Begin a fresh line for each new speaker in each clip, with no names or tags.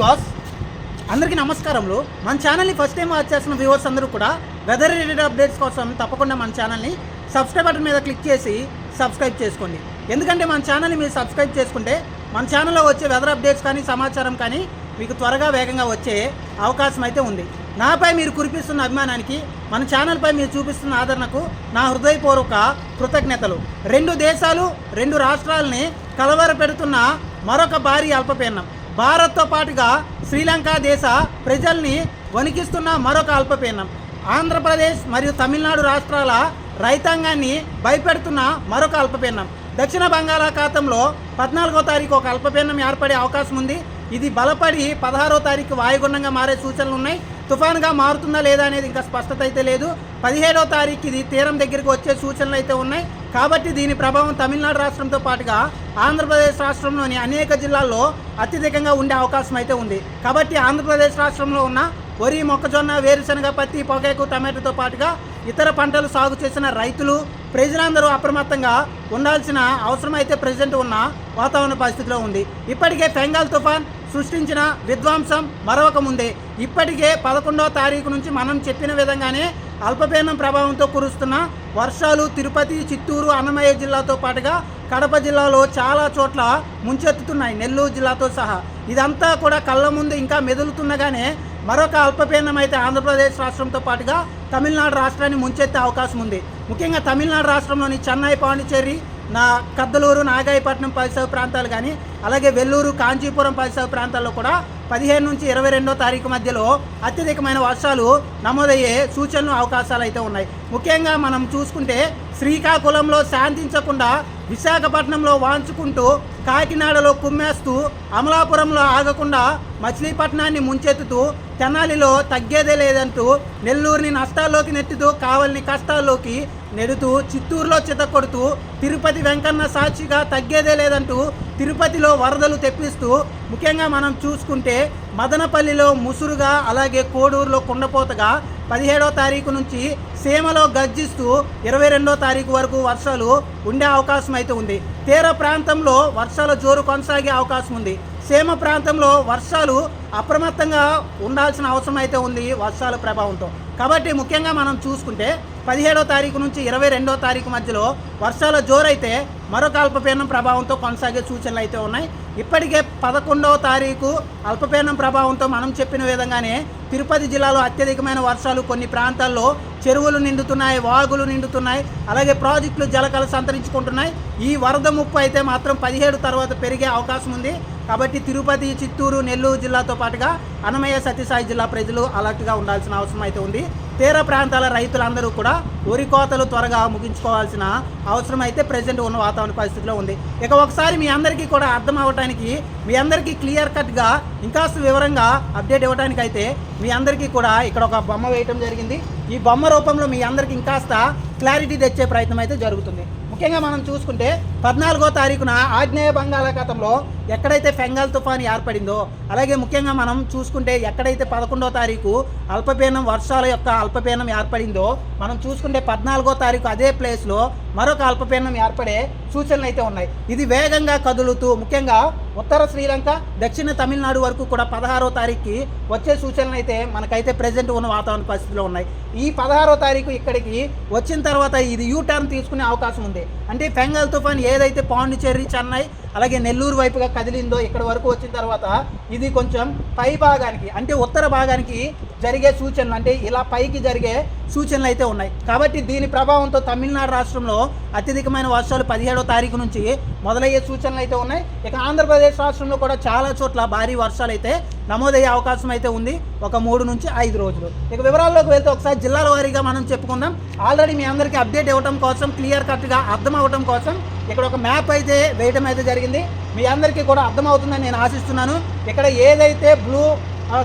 Viewers అందరికీ నమస్కారములు. మన ఛానల్ని ఫస్ట్ టైం వాచ్ చేసిన వ్యూవర్స్ అందరూ కూడా వెదర్ రిలేటెడ్ అప్డేట్స్ కోసం తప్పకుండా మన ఛానల్ని సబ్స్క్రైబ్ బటన్ మీద క్లిక్ చేసి సబ్స్క్రైబ్ చేసుకోండి. ఎందుకంటే మన ఛానల్ని మీరు సబ్స్క్రైబ్ చేసుకుంటే మన ఛానల్లో వచ్చే వెదర్ అప్డేట్స్ కానీ సమాచారం కానీ మీకు త్వరగా వేగంగా వచ్చే అవకాశం అయితే ఉంది. నాపై మీరు కురిపిస్తున్న అభిమానానికి మన ఛానల్పై మీరు చూపిస్తున్న ఆదరణకు నా హృదయపూర్వక కృతజ్ఞతలు. రెండు దేశాలు రెండు రాష్ట్రాలని కలవర పెడుతున్న మరొక భారీ అల్పపీడనం. భారత్తో పాటుగా శ్రీలంక దేశ ప్రజల్ని వణికిస్తున్న మరొక అల్పపీడనం ఆంధ్రప్రదేశ్ మరియు తమిళనాడు రాష్ట్రాల రైతాంగాన్ని భయపెడుతున్న మరొక అల్పపీడనం దక్షిణ బంగాళాఖాతంలో పద్నాలుగో తారీఖు ఒక అల్పపీడనం ఏర్పడే అవకాశం ఉంది. ఇది బలపడి పదహారో తారీఖు వాయుగుండంగా మారే సూచనలు ఉన్నాయి తుఫాన్గా మారుతుందా లేదా అనేది ఇంకా స్పష్టత అయితే లేదు. పదిహేడో తారీఖు ఇది తీరం దగ్గరికి వచ్చే సూచనలు అయితే ఉన్నాయి. కాబట్టి దీని ప్రభావం తమిళనాడు రాష్ట్రంతో పాటుగా ఆంధ్రప్రదేశ్ రాష్ట్రంలోని అనేక జిల్లాల్లో అత్యధికంగా ఉండే అవకాశం అయితే ఉంది. కాబట్టి ఆంధ్రప్రదేశ్ రాష్ట్రంలో ఉన్న వరి మొక్కజొన్న వేరుశనగ పత్తి పొగాకు టమాటోతో పాటుగా ఇతర పంటలు సాగు చేసిన రైతులు ప్రజలందరూ అప్రమత్తంగా ఉండాల్సిన అవసరం అయితే ప్రజెంట్ ఉన్న వాతావరణ పరిస్థితిలో ఉంది. ఇప్పటికే ఫెంగాల్ తుఫాన్ సృష్టించిన విధ్వంసం మరొక ముందే. ఇప్పటికే పదకొండవ తారీఖు నుంచి మనం చెప్పిన విధంగానే అల్పపీడనం ప్రభావంతో కురుస్తున్న వర్షాలు తిరుపతి చిత్తూరు అన్నమయ్య జిల్లాతో పాటుగా కడప జిల్లాలో చాలా చోట్ల ముంచెత్తుతున్నాయి నెల్లూరు జిల్లాతో సహా. ఇదంతా కూడా కళ్ళ ముందు ఇంకా మెదులుతుండగానే మరొక అల్పపీడనం అయితే ఆంధ్రప్రదేశ్ రాష్ట్రంతో పాటుగా తమిళనాడు రాష్ట్రాన్ని ముంచెత్తే అవకాశం ఉంది. ముఖ్యంగా తమిళనాడు రాష్ట్రంలోని చెన్నై పాండిచేరి నా కద్దలూరు నాగాయపట్నం పరిసర ప్రాంతాలు కానీ అలాగే వెల్లూరు కాంచీపురం పరిసర ప్రాంతాల్లో కూడా పదిహేను నుంచి ఇరవై రెండో తారీఖు మధ్యలో అత్యధికమైన వర్షాలు నమోదయ్యే సూచనలు అవకాశాలు అయితే ఉన్నాయి. ముఖ్యంగా మనం చూసుకుంటే శ్రీకాకుళంలో శాంతించకుండా విశాఖపట్నంలో వాంచుకుంటూ కాకినాడలో కుమ్మేస్తూ అమలాపురంలో ఆగకుండా మచిలీపట్నాన్ని ముంచెత్తుతూ తెనాలిలో తగ్గేదే లేదంటూ నెల్లూరుని నష్టాల్లోకి నెట్టుతూ కావలిని కష్టాల్లోకి నెడుతూ చిత్తూరులో చితకొడుతూ తిరుపతి వెంకన్న సాక్షిగా తగ్గేదే లేదంటూ తిరుపతిలో వరదలు తెప్పిస్తూ ముఖ్యంగా మనం చూసుకుంటే మదనపల్లిలో ముసురుగా అలాగే కోడూరులో కుండపోతగా పదిహేడో తారీఖు నుంచి సీమలో గర్జిస్తూ ఇరవై రెండో తారీఖు వరకు వర్షాలు ఉండే అవకాశం అయితే ఉంది. తీర ప్రాంతంలో వర్షాల జోరు కొనసాగే అవకాశం ఉంది. సీమ ప్రాంతంలో వర్షాలు అప్రమత్తంగా ఉండాల్సిన అవసరం అయితే ఉంది వర్షాల ప్రభావంతో. కాబట్టి ముఖ్యంగా మనం చూసుకుంటే పదిహేడో తారీఖు నుంచి ఇరవై రెండో తారీఖు మధ్యలో వర్షాల జోరైతే మరొక అల్పపీడనం ప్రభావంతో కొనసాగే సూచనలు అయితే ఉన్నాయి. ఇప్పటికే పదకొండవ తారీఖు అల్పపీడనం ప్రభావంతో మనం చెప్పిన విధంగానే తిరుపతి జిల్లాలో అత్యధికమైన వర్షాలు కొన్ని ప్రాంతాల్లో చెరువులు నిండుతున్నాయి వాగులు నిండుతున్నాయి అలాగే ప్రాజెక్టులు జలకలు సంతరించుకుంటున్నాయి ఈ వరద ముప్పు అయితే మాత్రం పదిహేడు తర్వాత పెరిగే అవకాశం ఉంది. కాబట్టి తిరుపతి చిత్తూరు నెల్లూరు జిల్లాతో పాటుగా అనమయ్య సత్యసాయి జిల్లా ప్రజలు అలర్ట్గా ఉండాల్సిన అవసరం అయితే ఉంది. తీర ప్రాంతాల రైతులందరూ కూడా వరి కోతలు త్వరగా ముగించుకోవాల్సిన అవసరం అయితే ప్రజెంట్ ఉన్న వాతావరణ పరిస్థితిలో ఉంది. ఇక ఒకసారి మీ అందరికీ కూడా అర్థం అవ్వడానికి మీ అందరికీ క్లియర్ కట్గా ఇంకాస్త వివరంగా అప్డేట్ ఇవ్వడానికి అయితే మీ అందరికీ కూడా ఇక్కడ ఒక బొమ్మ వేయటం జరిగింది. ఈ బొమ్మ రూపంలో మీ అందరికీ ఇంకాస్త క్లారిటీ తెచ్చే ప్రయత్నం అయితే జరుగుతుంది. ముఖ్యంగా మనం చూసుకుంటే పద్నాలుగో తారీఖున ఆగ్నేయ బంగాళాఖాతంలో ఎక్కడైతే ఫెంగాల్ తుఫాన్ ఏర్పడిందో అలాగే ముఖ్యంగా మనం చూసుకుంటే ఎక్కడైతే పదకొండో తారీఖు అల్పపీడనం వర్షాల యొక్క అల్పపీడనం ఏర్పడిందో మనం చూసుకుంటే పద్నాలుగో తారీఖు అదే ప్లేస్లో మరొక అల్పపీడనం ఏర్పడే సూచనలు అయితే ఉన్నాయి. ఇది వేగంగా కదులుతూ ముఖ్యంగా ఉత్తర శ్రీలంక దక్షిణ తమిళనాడు వరకు కూడా పదహారో తారీఖుకి వచ్చే సూచనలు అయితే మనకైతే ప్రజెంట్ ఉన్న వాతావరణ పరిస్థితిలో ఉన్నాయి. ఈ పదహారో తారీఖు ఇక్కడికి వచ్చిన తర్వాత ఇది యూ టర్న్ తీసుకునే అవకాశం ఉంది. అంటే ఫెంగల్ తుఫాన్ ఏదైతే పాండిచేరి చెన్నై అలాగే నెల్లూరు వైపుగా కదిలిందో ఇక్కడ వరకు వచ్చిన తర్వాత ఇది కొంచెం పై భాగానికి అంటే ఉత్తర భాగానికి జరిగే సూచనలు అంటే ఇలా పైకి జరిగే సూచనలు అయితే ఉన్నాయి. కాబట్టి దీని ప్రభావంతో తమిళనాడు రాష్ట్రంలో అత్యధికమైన వర్షాలు పదిహేడో తారీఖు నుంచి మొదలయ్యే సూచనలు అయితే ఉన్నాయి. ఇక ఆంధ్రప్రదేశ్ రాష్ట్రంలో కూడా చాలా చోట్ల భారీ వర్షాలు అయితే నమోదయ్యే అవకాశం అయితే ఉంది ఒక మూడు నుంచి ఐదు రోజులు. ఇక వివరాల్లోకి వెళ్తే ఒకసారి జిల్లాల వారీగా మనం చెప్పుకుందాం. ఆల్రెడీ మీ అందరికీ అప్డేట్ ఇవ్వడం కోసం క్లియర్ కట్గా అర్థం అవ్వడం కోసం ఇక్కడ ఒక మ్యాప్ అయితే వేయటం అయితే జరిగింది. మీ అందరికీ కూడా అర్థమవుతుందని నేను ఆశిస్తున్నాను. ఇక్కడ ఏదైతే బ్లూ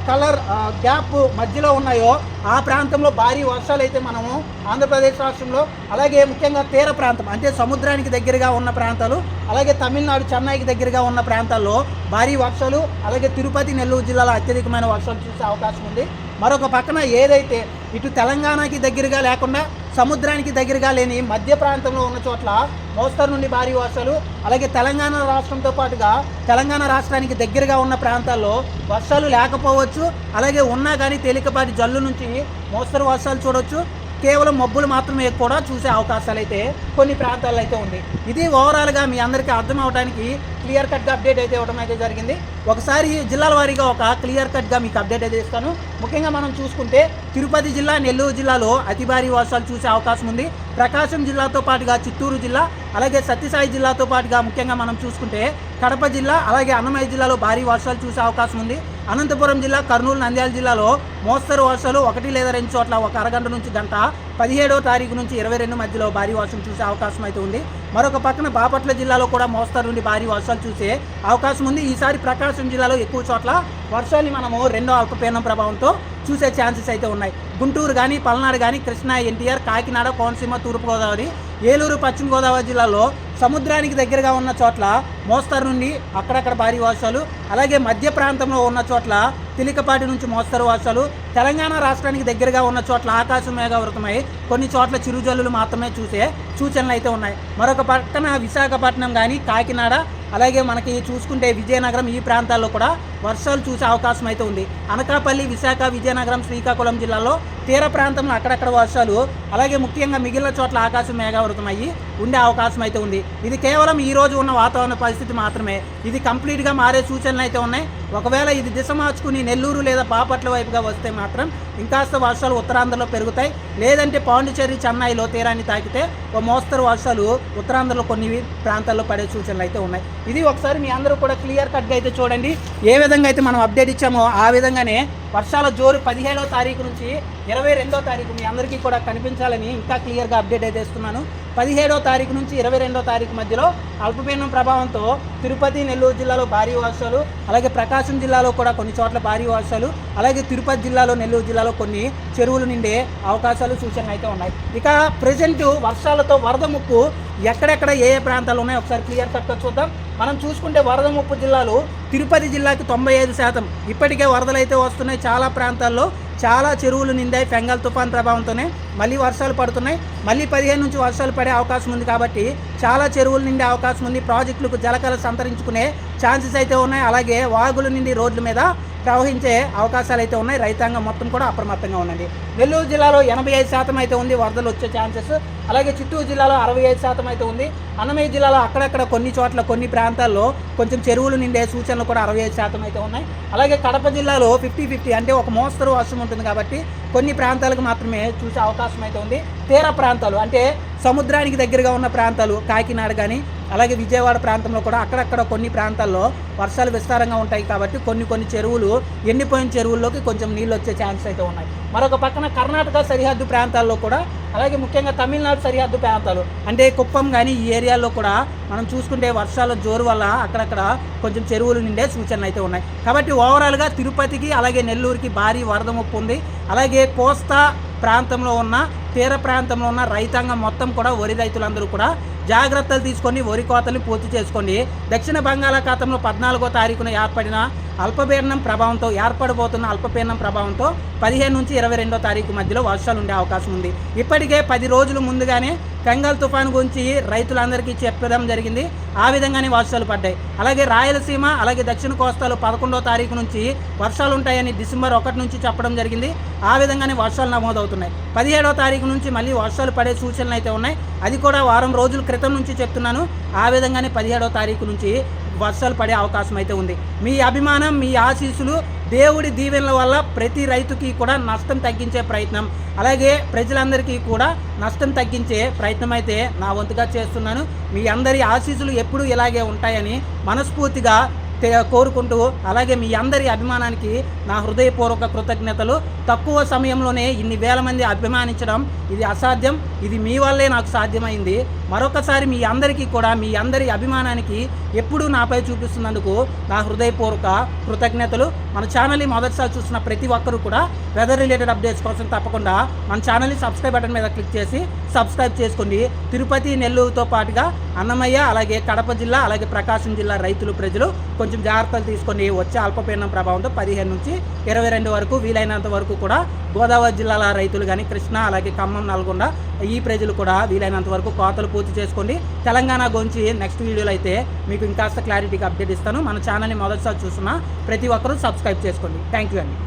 కలర్ గ్యాప్ మధ్యలో ఉన్నాయో ఆ ప్రాంతంలో భారీ వర్షాలు అయితే మనము ఆంధ్రప్రదేశ్ రాష్ట్రంలో అలాగే ముఖ్యంగా తీర ప్రాంతం అంటే సముద్రానికి దగ్గరగా ఉన్న ప్రాంతాలు అలాగే తమిళనాడు చెన్నైకి దగ్గరగా ఉన్న ప్రాంతాల్లో భారీ వర్షాలు అలాగే తిరుపతి నెల్లూరు జిల్లాలో అత్యధికమైన వర్షాలు చూసే అవకాశం ఉంది. మరొక పక్కన ఏదైతే ఇటు తెలంగాణకి దగ్గరగా లేకుండా సముద్రానికి దగ్గరగా లేని మధ్య ప్రాంతంలో ఉన్న చోట్ల మోస్తరు నుండి భారీ వర్షాలు అలాగే తెలంగాణ రాష్ట్రంతో పాటుగా తెలంగాణ రాష్ట్రానికి దగ్గరగా ఉన్న ప్రాంతాల్లో వర్షాలు లేకపోవచ్చు అలాగే ఉన్నా కానీ తేలికపాటి జల్లు నుంచి మోస్తరు వర్షాలు చూడవచ్చు కేవలం మబ్బులు మాత్రమే కూడా చూసే అవకాశాలు అయితే కొన్ని ప్రాంతాల్లో అయితే ఉంది. ఇది ఓవరాల్గా మీ అందరికీ అర్థం అవడానికి క్లియర్ కట్గా అప్డేట్ అయితే ఇవ్వడం అయితే జరిగింది. ఒకసారి జిల్లాల వారీగా ఒక క్లియర్ కట్గా మీకు అప్డేట్ అయితే ఇస్తాను. ముఖ్యంగా మనం చూసుకుంటే తిరుపతి జిల్లా నెల్లూరు జిల్లాలో అతి భారీ వర్షాలు చూసే అవకాశం ఉంది. ప్రకాశం జిల్లాతో పాటుగా చిత్తూరు జిల్లా అలాగే సత్యసాయి జిల్లాతో పాటుగా ముఖ్యంగా మనం చూసుకుంటే కడప జిల్లా అలాగే అన్నమయ్య జిల్లాలో భారీ వర్షాలు చూసే అవకాశం ఉంది. అనంతపురం జిల్లా కర్నూలు నంద్యాల జిల్లాలో మోస్తరు వర్షాలు ఒకటి లేదా రెండు చోట్ల ఒక అరగంట నుంచి గంట పదిహేడో తారీఖు నుంచి ఇరవై రెండు మధ్యలో భారీ వర్షం చూసే అవకాశం అయితే ఉంది. మరొక పక్కన బాపట్ల జిల్లాలో కూడా మోస్తరు నుండి భారీ వర్షాలు చూసే అవకాశం ఉంది. ఈసారి ప్రకాశం జిల్లాలో ఎక్కువ చోట్ల వర్షాలు మనము రెండో అల్పపీడనం ప్రభావంతో చూసే ఛాన్సెస్ అయితే ఉన్నాయి. గుంటూరు కానీ పల్నాడు కానీ కృష్ణా ఎన్టీఆర్ కాకినాడ కోనసీమ తూర్పుగోదావరి ఏలూరు పశ్చిమ గోదావరి జిల్లాలో సముద్రానికి దగ్గరగా ఉన్న చోట్ల మోస్తరు నుండి అక్కడక్కడ భారీ వర్షాలు అలాగే మధ్య ప్రాంతంలో ఉన్న చోట్ల తిలికపాటి నుంచి మోస్తరు వర్షాలు తెలంగాణ రాష్ట్రానికి దగ్గరగా ఉన్న చోట్ల ఆకాశం మేఘావృతమై కొన్ని చోట్ల చిరుజల్లులు మాత్రమే చూసే సూచనలు అయితే ఉన్నాయి. మరొక పక్కన విశాఖపట్నం కానీ కాకినాడ అలాగే మనకి చూసుకుంటే విజయనగరం ఈ ప్రాంతాల్లో కూడా వర్షాలు చూసే అవకాశం అయితే ఉంది. అనకాపల్లి విశాఖ విజయనగరం శ్రీకాకుళం జిల్లాలో తీర ప్రాంతంలో అక్కడక్కడ వర్షాలు అలాగే ముఖ్యంగా మిగిలిన చోట్ల ఆకాశం మేఘావృతమయ్యి ఉండే అవకాశం అయితే ఉంది. ఇది కేవలం ఈ రోజు ఉన్న వాతావరణ పరిస్థితి మాత్రమే. ఇది కంప్లీట్గా మారే సూచనలు అయితే ఉన్నాయి. ఒకవేళ ఇది దిశ మార్చుకుని నెల్లూరు లేదా బాపట్ల వైపుగా వస్తే మాత్రం ఇంకాస్త వర్షాలు ఉత్తరాంధ్రలో పెరుగుతాయి. లేదంటే పాండిచేరి చెన్నైలో తీరాన్ని తాకితే ఓ మోస్తరు వర్షాలు ఉత్తరాంధ్రలో కొన్ని ప్రాంతాల్లో పడే సూచనలు అయితే ఉన్నాయి. ఇది ఒకసారి మీ అందరూ కూడా క్లియర్ కట్గా అయితే చూడండి. ఏ విధంగా అయితే మనం అప్డేట్ ఇచ్చామో ఆ విధంగానే వర్షాల జోరు పదిహేడో తారీఖు నుంచి ఇరవై రెండో తారీఖు మీ అందరికీ కూడా కనిపించాలని ఇంకా క్లియర్గా అప్డేట్ అయితే ఇస్తున్నాను. పదిహేడో తారీఖు నుంచి ఇరవై రెండో తారీఖు మధ్యలో అల్పపీడనం ప్రభావంతో తిరుపతి నెల్లూరు జిల్లాలో భారీ వర్షాలు అలాగే ప్రకాశం జిల్లాలో కూడా కొన్ని చోట్ల భారీ వర్షాలు అలాగే తిరుపతి జిల్లాలో నెల్లూరు జిల్లాలో కొన్ని చెరువులు నిండే అవకాశాలు సూచనలు అయితే ఉన్నాయి. ఇక ప్రజెంట్ వర్షాలతో వరద ముప్పు ఎక్కడెక్కడ ఏ ఏ ప్రాంతాలు ఉన్నాయో ఒకసారి క్లియర్ కట్గా చూద్దాం. మనం చూసుకుంటే వరద ముప్పు జిల్లాలు తిరుపతి జిల్లాకి తొంభై ఐదు శాతం. ఇప్పటికే వరదలు అయితే వస్తున్నాయి. చాలా ప్రాంతాల్లో చాలా చెరువులు నిండాయి. ఫెంగల్ తుఫాన్ ప్రభావంతోనే మళ్ళీ వర్షాలు పడుతున్నాయి. మళ్ళీ పదిహేను నుంచి వర్షాలు పడే అవకాశం ఉంది కాబట్టి చాలా చెరువులు నిండే అవకాశం ఉంది. ప్రాజెక్టులకు జలకళ సంతరించుకునే ఛాన్సెస్ అయితే ఉన్నాయి. అలాగే వాగులు నిండి రోడ్ల మీద ప్రవహించే అవకాశాలు అయితే ఉన్నాయి. రైతాంగం మొత్తం కూడా అప్రమత్తంగా ఉండండి నెల్లూరు జిల్లాలో ఎనభై ఐదు శాతం అయితే ఉంది వరదలు వచ్చే ఛాన్సెస్. అలాగే చిత్తూరు జిల్లాలో అరవై ఐదు శాతం అయితే ఉంది. అన్నమయ్య జిల్లాలో అక్కడక్కడ కొన్ని చోట్ల కొన్ని ప్రాంతాల్లో కొంచెం చెరువులు నిండే సూచనలు కూడా అరవై ఐదు శాతం అయితే ఉన్నాయి. అలాగే కడప జిల్లాలో ఫిఫ్టీ ఫిఫ్టీ అంటే ఒక మోస్తరు వర్షం ఉంటుంది కాబట్టి కొన్ని ప్రాంతాలకు మాత్రమే చూసే అవకాశం అయితే ఉంది. తీర ప్రాంతాలు అంటే సముద్రానికి దగ్గరగా ఉన్న ప్రాంతాలు కాకినాడ కానీ అలాగే విజయవాడ ప్రాంతంలో కూడా అక్కడక్కడ కొన్ని ప్రాంతాల్లో వర్షాలు విస్తారంగా ఉంటాయి కాబట్టి కొన్ని కొన్ని చెరువులు ఎండిపోయిన చెరువుల్లోకి కొంచెం నీళ్ళు వచ్చే ఛాన్స్ అయితే ఉన్నాయి. మరొక పక్కన కర్ణాటక సరిహద్దు ప్రాంతాల్లో కూడా అలాగే ముఖ్యంగా తమిళనాడు సరిహద్దు ప్రాంతాలు అంటే కుప్పం కానీ ఈ ఏరియాలో కూడా మనం చూసుకుంటే వర్షాల జోరు వల్ల అక్కడక్కడ కొంచెం చెరువులు నిండే సూచనలు అయితే ఉన్నాయి. కాబట్టి ఓవరాల్గా తిరుపతికి అలాగే నెల్లూరుకి భారీ వరద ముప్పు ఉంది. అలాగే కోస్తా ప్రాంతంలో ఉన్న తీర ప్రాంతంలో ఉన్న రైతాంగం మొత్తం కూడా వరి రైతులందరూ కూడా జాగ్రత్తలు తీసుకొని వరి కోతల్ని పూర్తి చేసుకోండి దక్షిణ బంగాళాఖాతంలో పద్నాలుగో తారీఖున ఏర్పడిన అల్పపీడనం ప్రభావంతో ఏర్పడబోతున్న అల్పపీడనం ప్రభావంతో పదిహేను నుంచి ఇరవై రెండో తారీఖు మధ్యలో వర్షాలు ఉండే అవకాశం ఉంది. ఇప్పటికే పది రోజులు ముందుగానే బెంగాల్ తుఫాను గురించి రైతులందరికీ చెప్పడం జరిగింది. ఆ విధంగానే వర్షాలు పడ్డాయి. అలాగే రాయలసీమ అలాగే దక్షిణ కోస్తాలో పదకొండో తారీఖు నుంచి వర్షాలు ఉంటాయని డిసెంబర్ ఒకటి నుంచి చెప్పడం జరిగింది. ఆ విధంగానే వర్షాలు నమోదవుతున్నాయి. పదిహేడో తారీఖు నుంచి మళ్ళీ వర్షాలు పడే సూచనలు అయితే ఉన్నాయి. అది కూడా వారం రోజుల క్రితం నుంచి చెప్తున్నాను. ఆ విధంగానే పదిహేడో తారీఖు నుంచి వర్షాలు పడే అవకాశం అయితే ఉంది. మీ అభిమానం మీ ఆశీస్సులు దేవుడి దీవెనల వల్ల ప్రతి రైతుకి కూడా నష్టం తగ్గించే ప్రయత్నం. అలాగే ప్రజలందరికీ కూడా నష్టం తగ్గించే ప్రయత్నం అయితే నా వంతుగా చేస్తున్నాను. మీ అందరి ఆశీస్సులు ఎప్పుడూ ఇలాగే ఉంటాయని మనస్ఫూర్తిగా కోరుకుంటూ అలాగే మీ అందరి అభిమానానికి నా హృదయపూర్వక కృతజ్ఞతలు. తక్కువ సమయంలోనే ఇన్ని వేల మంది అభిమానించడం ఇది అసాధ్యం. ఇది మీ వల్లే నాకు సాధ్యమైంది. మరొకసారి మీ అందరికీ కూడా మీ అందరి అభిమానానికి ఎప్పుడూ నాపై చూపిస్తున్నందుకు నా హృదయపూర్వక కృతజ్ఞతలు. మన ఛానల్ని మొదటిసారి చూసిన ప్రతి ఒక్కరూ కూడా వెదర్ రిలేటెడ్ అప్డేట్స్ కోసం తప్పకుండా మన ఛానల్ని సబ్స్క్రైబ్ బటన్ మీద క్లిక్ చేసి సబ్స్క్రైబ్ చేసుకోండి. తిరుపతి నెల్లూరుతో పాటుగా అన్నమయ్య అలాగే కడప జిల్లా అలాగే ప్రకాశం జిల్లా రైతులు ప్రజలు కొంచెం జాగ్రత్తలు తీసుకొని వచ్చే అల్పపీడనం ప్రభావంతో పదిహేను నుంచి ఇరవై రెండు వరకు వీలైనంత వరకు కూడా గోదావరి జిల్లాల రైతులు కానీ కృష్ణా అలాగే ఖమ్మం నల్గొండ ఈ ప్రజలు కూడా వీలైనంత వరకు కోతలు పూర్తి చేసుకోండి. తెలంగాణ గురించి నెక్స్ట్ వీడియోలో అయితే మీకు ఇంకాస్త క్లారిటీగా అప్డేట్ ఇస్తాను. మన ఛానల్ని మొదటిసారి చూస్తున్న ప్రతి ఒక్కరూ సబ్స్క్రైబ్ చేసుకోండి. థ్యాంక్ యూ అండి.